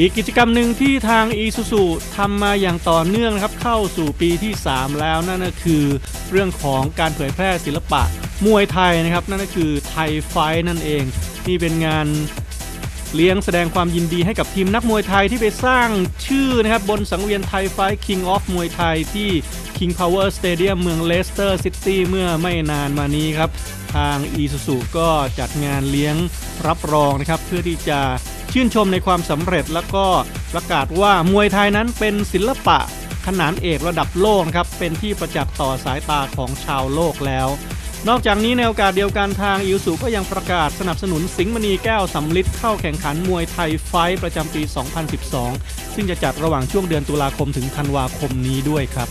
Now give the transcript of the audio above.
อีกกิจกรรมหนึ่งที่ทาง e s u s u ทำมาอย่างต่อเนื่องนะครับเข้าสู่ปีที่ 3 แล้วนั่นก็คือ เรื่องของการเผยแพร่ศิลปะมวยไทยนะครับ นั่นก็คือไทยไฟนั่นเอง นี่เป็นงานเลี้ยงแสดงความยินดีให้กับทีมนักมวยไทยที่ไปสร้างชื่อนะครับ บนสังเวียนไทยไฟ King of มวยไทยที่ King Power Stadium เมืองเลสเตอร์ซิตี้เมื่อไม่นานมานี้ครับ ทาง e s u s u ก็จัดงานเลี้ยงรับรองนะครับ เพื่อที่จะ ชื่นชมในความสำเร็จแล้วก็ประกาศว่ามวยไทยนั้นเป็นศิลปะขนานเอกระดับโลกนะครับเป็นที่ประจักษ์ต่อสายตาของชาวโลกแล้ว นอกจากนี้ในโอกาสเดียวกันทางอิวสุก็ยังประกาศสนับสนุนสิงห์มณีแก้วสำลิดเข้าแข่งขันมวยไทยไฟประจำปี 2012 ซึ่งจะจัดระหว่างช่วงเดือนตุลาคมถึงธันวาคมนี้ด้วยครับ